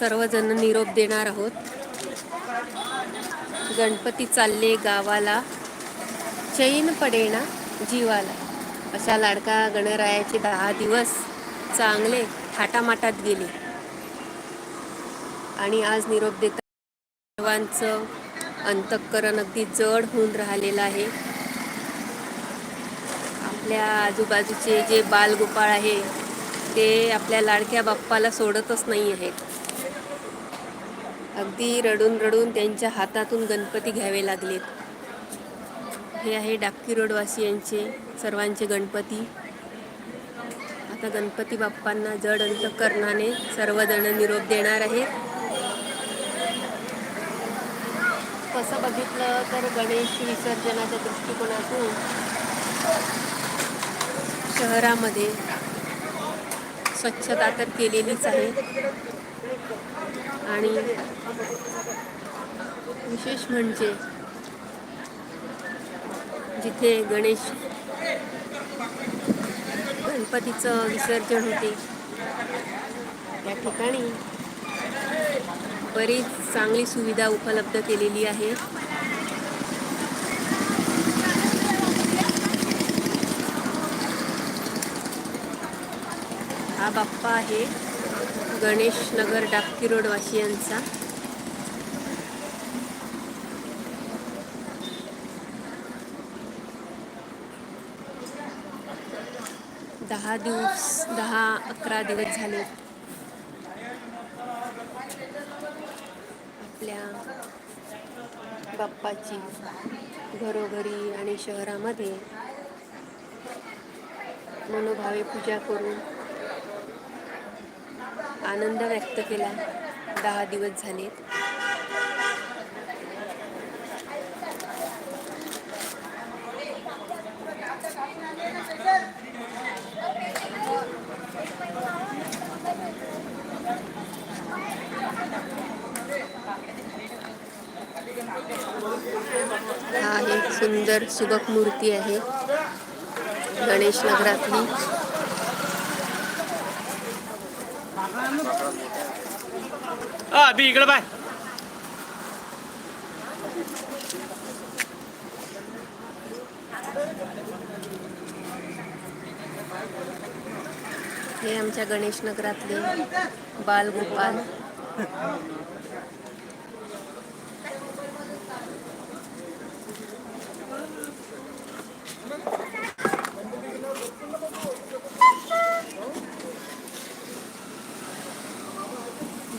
सर्वजण निरोप देणार आहोत. गणपती चालले गावाला. चैन पडेना जीवाला. अशा लाडका गणरायाचे दहा दिवस चांगले थाटामाटात गेले. आणि आज निरोप देता सर्वांचं अंतःकरण अगदी जड होऊन राहिलेलं आहे. आपल्या आजूबाजूचे जे बालगोपाळ आहे ते आपल्या लाडक्या बाप्पाला सोडतच नाही आहेत अगदी रडून रडून त्यांच्या हातातून गणपती घ्यावे लागलेत. हे आहे डाक्की रोडवासियांचे सर्वांचे गणपती. आता गणपती बाप्पांना जड अंतकरणाने सर्वजण निरोप देणार आहेत. कसं बघितलं तर गणेश विसर्जनाच्या दृष्टिकोनातून शहरामध्ये स्वच्छता तर केलेलीच आहे. आणि विशेष म्हणजे जिथे गणेश गणपतीचं विसर्जन होते त्या ठिकाणी बरीच चांगली सुविधा उपलब्ध केलेली आहे. हा बाप्पा आहे. गणेश नगर डाक्की रोड वाशियांचा दहा दिवस दहा अकरा दिवस झाले. आपल्या बाप्पाची घरोघरी आणि शहरामध्ये मनोभावे पूजा करून आनंद व्यक्त केला. दहा दिवस झालेत हा एक सुंदर सुबक मूर्ती आहे. गणेश नगरातली. अभि इकडे बाय हे आमच्या गणेश नगरातले बालगोपाल.